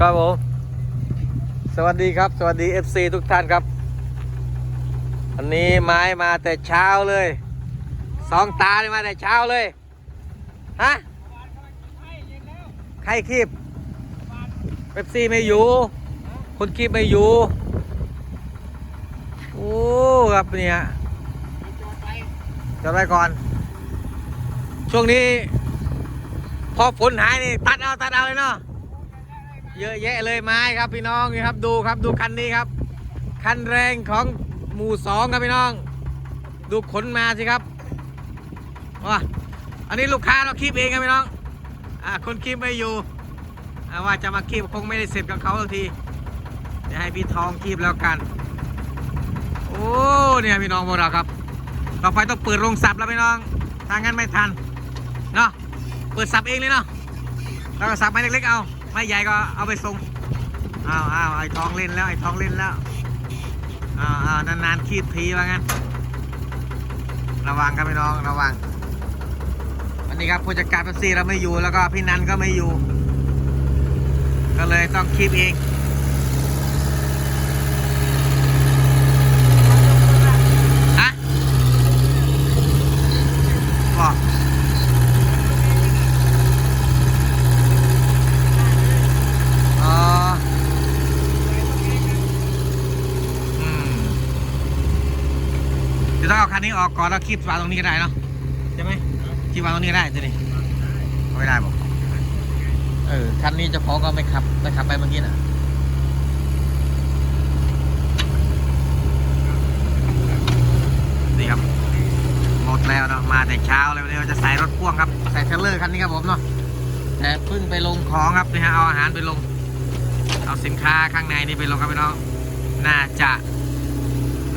ครับผม สวัสดีครับ สวัสดี FC ทุกท่านครับ อันนี้ไม้มาแต่เช้าเลยสองตาเลยมาแต่เช้าเลย ฮะใครคีบเป๊ปซี่ไม่อยู่ คนคีบไม่อยู่ โอ้ครับเนี่ยจอดไว้ก่อน ช่วงนี้ พอฝนหายนี่ ตัดเอา ตัดเอาเลยเนาะ เยอะแยะเลยไม้ครับพี่น้องนี่ครับดูครับดูคันนี้ครับ คันแรงของหมู่สองครับพี่น้อง ดูขนมาสิครับว้าอันนี้ลูกค้าเราคีบเองครับพี่น้องอ่าคนคีบไม่อยู่ว่าจะมาคีบคงไม่ได้เสร็จกับเขาสักทีเดี๋ยวให้พี่ทองคีบแล้วกัน โอ้เนี่ยพี่น้องพวกเราครับต่อไปต้องเปิดโรงสับแล้วพี่น้องถ้างั้นไม่ทันเนาะเปิดสับเองเลยเนาะแล้วก็สับไม้เล็กๆเอา ไม่ใหญ่ก็เอาไปส่งอ้าวอ้าวไอ้ทองเล่นแล้วไอ้ทองเล่นแล้วอ้าวอ้าวนานๆคีบทีว่างั้น ระวังครับพี่น้องระวังวันนี้ครับผู้จัดการเป๊ปซี่เราไม่อยู่แล้วก็พี่นันก็ไม่อยู่ ก็เลยต้องคีบเองอะบอกอ๋ออืม เดี๋ยวต้องเอา คันนี้ออกก่อนแล้วคีบวางตรงนี้ก็ได้เนาะใช่ไหมคีบวางตรงนี้ก็ได้ตัวนี้ไม่ได้บอกเออคันนี้เจ้าของก็ไม่ขับไม่ขับไปเมื่อกี้น่ะนี่ครับหมดแล้วเนาะมาแต่เช้าเลยวันนี้เราจะใส่รถพ่วงครับใส่เทรลเลอร์คันนี้ครับผมเนาะแต่เพิ่งไปลงของครับนี่ฮะเอาอาหารไปลง เอาสินค้าข้างในนี่ไปลงครับพี่น้องน่าจะ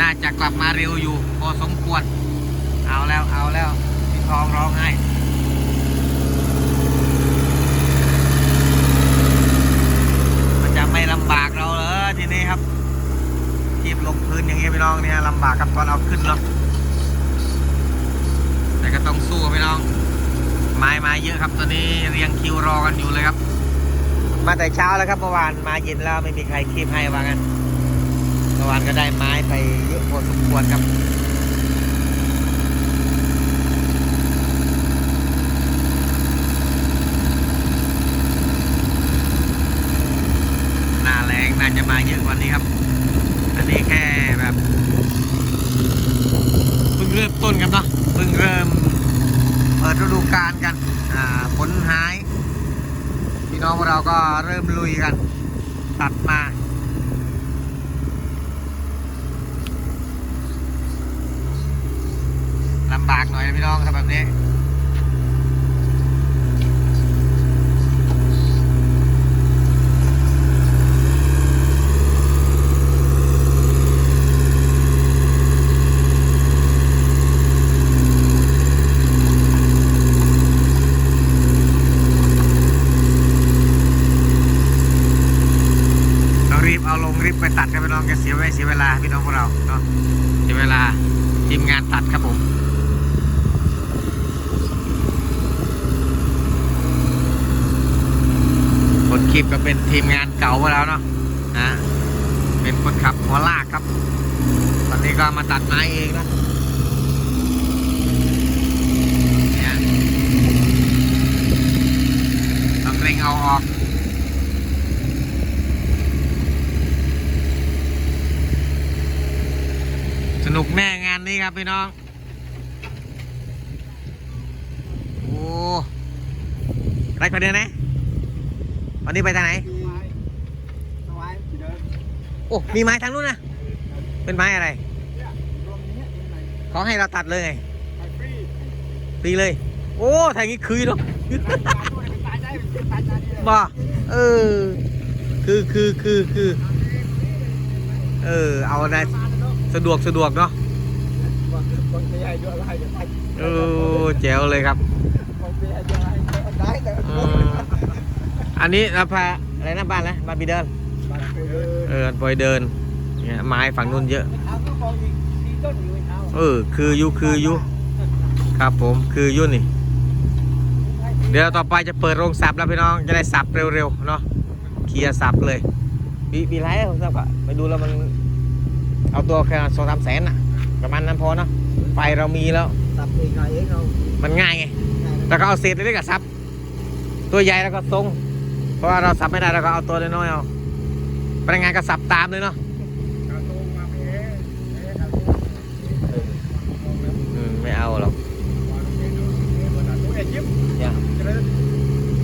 น่าจะกลับมาเร็วอยู่ พอสมควร เอาแล้วเอาแล้วพี่ทองร้องไห้มันจะไม่ลำบากเราเหรอทีนี้ครับทีบลงพื้นอย่างเงี้ยพี่น้องเนี่ยลำบากครับตอนเอาขึ้นเนาะแต่ก็ต้องสู้พี่น้องไม้มาเยอะครับตอนนี้เรียงคิวรอกันอยู่เลยครับ มาแต่เช้าแล้วครับเมื่อวานมาเย็นแล้วไม่มีใครคีบให้ว่างั้น เมื่อวานก็ได้ไม้ไปเยอะพอสมควรครับหน้าแรงน่าจะมาเยอะกว่านี้ครับ อันนี้แค่แบบเพิ่งเริ่มต้นครับเนาะเพิ่งเริ่มเปิดฤดูกาลกันอ่าผลหาย พี่น้องเราก็เริ่มลุยกัน ตัดมา ลำบากห น่อยนะพี่น้องครับแบบนี้เรารีบเอาลงรีบไปตัดกันพี่น้องจะเสียเวลาเสียเวลาพี่น้องพวกเราเนาะเสียเวลาทีมงานตัดครับผมิปก็เป็นทีมงานเก่ามาแล้วเนาะนะเป็นคนขับหัวลากครับ ตอนนี้ก็มาตัดไม้เองนะเนี่ยต้องเร่งเอาออกสนุกแน่งานนี้ครับพี่น้อง โอ้ไรคนเดินนะ วันนี้ไปทางไหน โอ้ มีไม้ทางนู้นนะ เป็นไม้อะไร เขาให้เราตัดเลยไงฟรีเลย โอ้ทางนี้คืนเนาะบ่เออ คือคือคือคือ เออ เอานะสะดวกสะดวกเนาะเออแจ๋วเลยครับอืม อันนี้เราพาอะไรนะบ้านนะบ้านบีเดินเออปล่อยเดินเนี่ยไม้ฝั่งนู้นเยอะ เออคืออยุคืออยุครับผมคืออยุนี่ เดี๋ยวต่อไปจะเปิดโรงสับแล้วพี่น้องจะได้สับเร็วๆเนาะเคลียร์สับเลยปีปีไรผมทราบอะไปดูแล้วมัน เอาตัวแค่สองสามแสนอะประมาณนั้นพอเนาะไฟเรามีแล้ว ตับเองหน่อยเองเรามันง่ายไง ง่ายนะแล้วก็เอาเศษเล็กๆกับซับ ตัวใหญ่แล้วก็ทรง เพราะว่าเราสับไม่ได้เราก็เอาตัวน้อยๆเอาพนักงานก็สับตามเลยเนาะอืมไม่เอาหรอก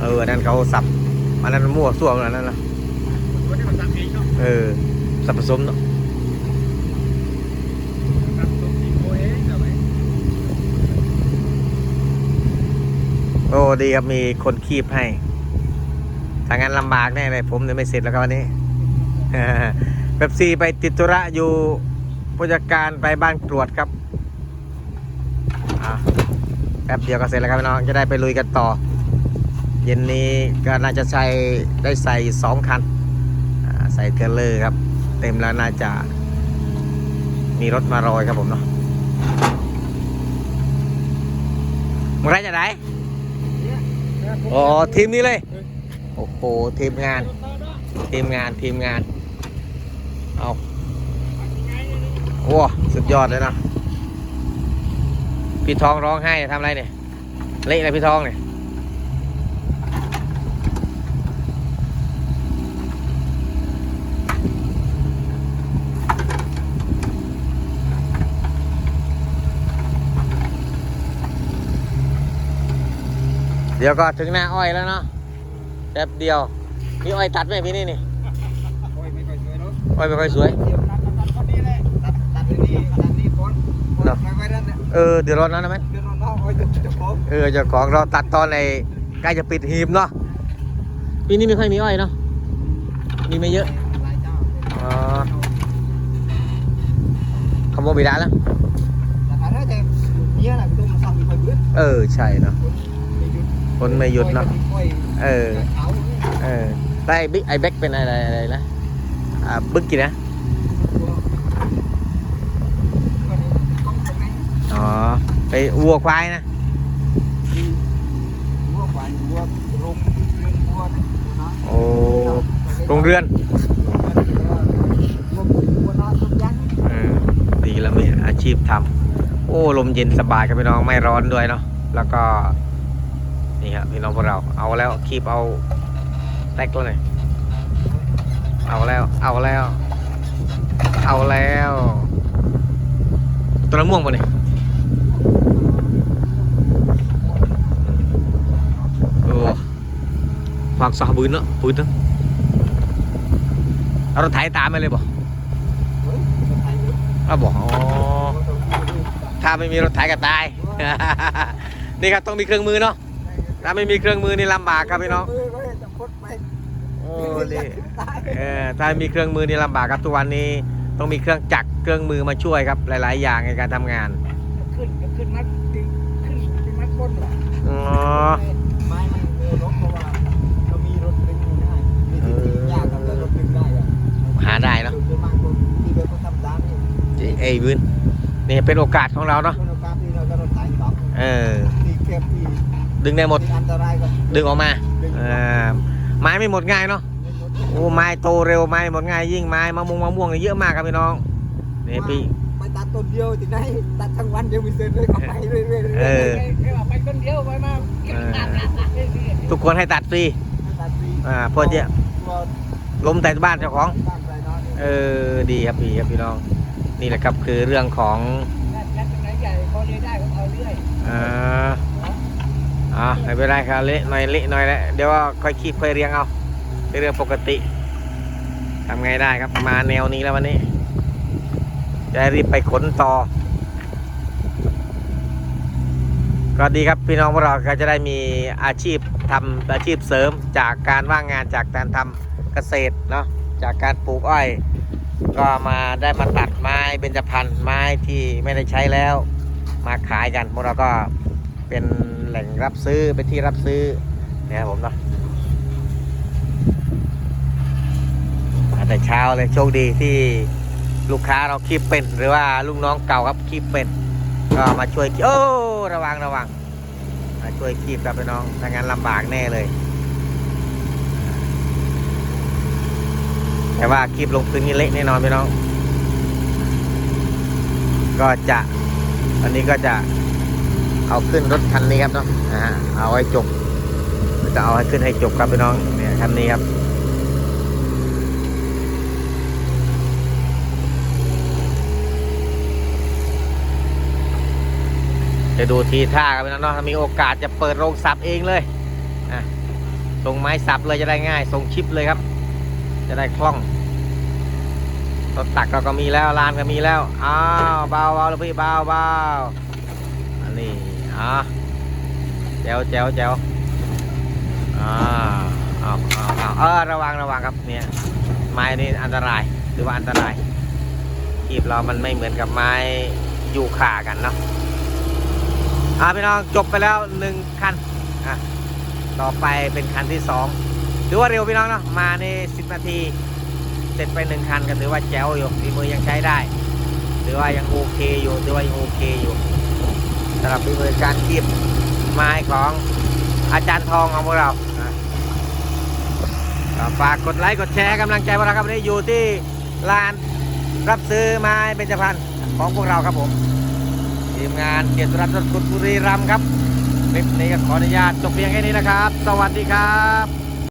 เออนนั้นเขาสับอันนั้นมั่วซั่วอันนั้นนะเออสับผสมเนาะโอ้ดีครับมีคนคีบให้ ถ้างั้นลำบากแน่เลยผมเนี่ยไม่เสร็จแล้วครับวันนี้เบบซีไปติดธุระอยู่ผู้จัดการไปบ้านกรวดครับอะแป๊บเดียวก็เสร็จแล้วครับพี่น้องจะได้ไปลุยกันต่อ เย็นนี้ก็น่าจะใช้ได้ใส่สองคันอ่าใส่เทรลเลอร์ครับ เต็มแล้วน่าจะมีรถมารอยครับผมเนาะมึงไรจะไหนอ๋อทีมนี้เลย โอ้โหทีมงาน ทีมงานทีมงาน เอาโอ้สุดยอดเลยนะพี่ทองร้องไห้ทำอะไรเนี่ยเละอะไรพี่ทองเนี่ยเดี๋ยวก็ถึงหน้าอ้อยแล้วเนาะ แป๊บเดียวมีอ้อยตัดไหมพี่นี่นี่โอ้ยไม่ค่อยสวยเนาะอ้อยไม่ค่อยสวยเดี๋ยวตัดตัดตัดพอดีเลยตัดตัดที่นี่ตัดนี่พ้นพ้นเนาะไปไว้นั่นเนี่ยเออเดี๋ยวรอนั้นนะไหมเดี๋ยวเราเนาะโอ้ยเจะพบเออเจ้าของเราตัดตอนในใกล้จะปิดหีบเนาะปีนี้ไม่ค่อยมีอ้อยเนาะมีไม่เยอะหลายเจ้าอ๋อขโมยบิดาแล้วแต่ถ้าได้แต่เนี่ยนะตุ้มสั่งมีคนยืดเออใช่เนาะ คนไม่หยุดเนาะโอ้ยเออ เออได้บิ๊กไอแบ็กเป็นอะไรอะไรนะ อ่า บึกกี่นะ อ๋อ ไปวัวควายนะวัวควายวัวลงเรือนวัวนะโอ้โรงเรือนวัวนอต้นยันอืมดีแล้วมีอาชีพทำโอ้ ลมเย็นสบายครับพี่น้อง ไม่ร้อนด้วยเนาะ แล้วก็ นี่ครับพี่น้องพวกเราเอาแล้วคีบเอาแตกแล้วเนี่ยเอาแล้ว เอาแล้ว เอาแล้วตัวละม่วงปะเนี่ยโอ้ฝากสาบืนเนาะปืนเนาะเอารถไถตามไปเลยบ่เฮ้ยคนไทยเยอะเอาบอกอ๋อถ้าไม่มีรถไถก็ตาย นี่ครับต้องมีเครื่องมือเนาะ ถ้าไม่มีเครื่องมือนี่ลำบากครับพี่น้องเออเว้ยจะพดไปโอ้นี่ตายเออถ้ามีเครื่องมือนี่ลำบากครับทุกวันนี้ต้องมีเครื่องจักรเครื่องมือมาช่วยครับ หลาย ๆ อย่างในการทำงาน ขึ้นก็ขึ้นมัดดึงขึ้นเป็นมัดบนว่ะอ๋อไม้มันเออรถเพราะว่าเรามีรถดึงง่ายมีที่ที่ยากครับแต่รถดึงได้อะหาได้เนาะส่วนมากคนที่เดินเขาทำตามนี่เอ้ยบืนนี่เป็นโอกาสของเราเนาะคนเอาการที่เราจะรถไถต่อเออที่เก็บที่ ดึงได้หมดที่อันตรายก็ดึงออกมาดึงเออไม้ไม่หมดง่ายเนาะ โอ้ไม้โตเร็วไม้หมดง่ายยิ่งไม้มะม่วงมะม่วงเนี่ยเยอะมากครับพี่น้องนี่พี่ไปตัดต้นเดียวที่ไหนตัดทั้งวันเดียวมีเส้นเลยก็ไปเรื่อยๆเรื่อยๆเออแค่ว่าไปต้นเดียวไปมาเก็บตัดตัดตัดเรื่อยๆทุกคนให้ตัดฟรีตัดฟรีอ่าเพื่อจะตัวลมแต่บ้านเจ้าของบ้านใครนอนเนี่ยเออดีครับดีครับพี่น้อง นี่แหละครับคือเรื่องของยัดตรงไหนใหญ่พอเลี้ยได้ก็เอาเรื่ อยอ่าไม่เป็นไรครับเละหน่อยเละหน่อยแล้วเดี๋ยวว่าค่อยคีบค่อยเรียงเอาเป็นเรื่องปกติทำไงได้ครับมาแนวนี้แล้ววันนี้ จะรีบไปขนต่อ ก็ดีครับพี่น้องพวกเราก็จะได้มีอาชีพทำอาชีพเสริมจากการว่างงานจากการทำเกษตรเนาะจากการปลูกอ้อย ก็มาได้มาตัดไม้เบญจพรรณไม้ที่ไม่ได้ใช้แล้ว มาขายกันพวกเราก็เป็น แหล่งรับซื้อเป็นที่รับซื้อเนี่ยครับผมเนาะมาแต่เช้าเลยโชคดีที่ลูกค้าเราคีบเป็น หรือว่าลูกน้องเก่าครับคีบเป็น ก็มาช่วยโอ้ระวังระวังมาช่วยคีบครับพี่น้องถ้างั้นลำบากแน่เลย แต่ว่าคลิปลงพื้นนี่เละแน่นอนพี่น้อง ก็จะอันนี้ก็จะ เอาขึ้นรถคันนี้ครับเนาะอ่าเอาไว้จบจะเอาให้ขึ้นให้จบครับพี่น้องเนี่ยคันนี้ครับจะดูทีท่ากันไปแล้วเนาะถ้ามีโอกาสจะเปิดโรงสับเองเลยส่งไม้สับเลยจะได้ง่าย ส่งชิปเลยครับ จะได้คล่องรถตักเราก็มีแล้วลานก็มีแล้ว อ้าวเบาเบาเลยพี่เบาเบาอันนี้ อะแจวแจวแจวอ่าเอาเอาเอาเออระวังระวังครับเนี่ยไม้นี่อันตรายหรือว่าอันตรายทีบเรามันไม่เหมือนกับไม้ยูคากันเนาะอ่าพี่น้องจบไปแล้วหนึ่งคันอะต่อไปเป็นคันที่สองถือว่าเร็วพี่น้องเนาะมาในสิบนาทีเสร็จไปหนึ่งคันก็ถือว่าแจ๋วอยู่ฝีมือยังใช้ได้ถือว่ายังโอเคอยู่ถือว่ายังโอเคอยู่ สำหรับฝีมือการคีบไม้ของอาจารย์ทองของพวกเราฝากกดไลค์กดแชร์กำลังใจพวกเราครับวันนี้อยู่ที่ลานรับซื้อไม้เบญจพรรณของพวกเราครับผมทีมงานเกียรติรัตน์กุลบุรีรัมครับคลิปนี้ก็ขออนุญาตจบเพียงแค่นี้นะครับ สวัสดีครับ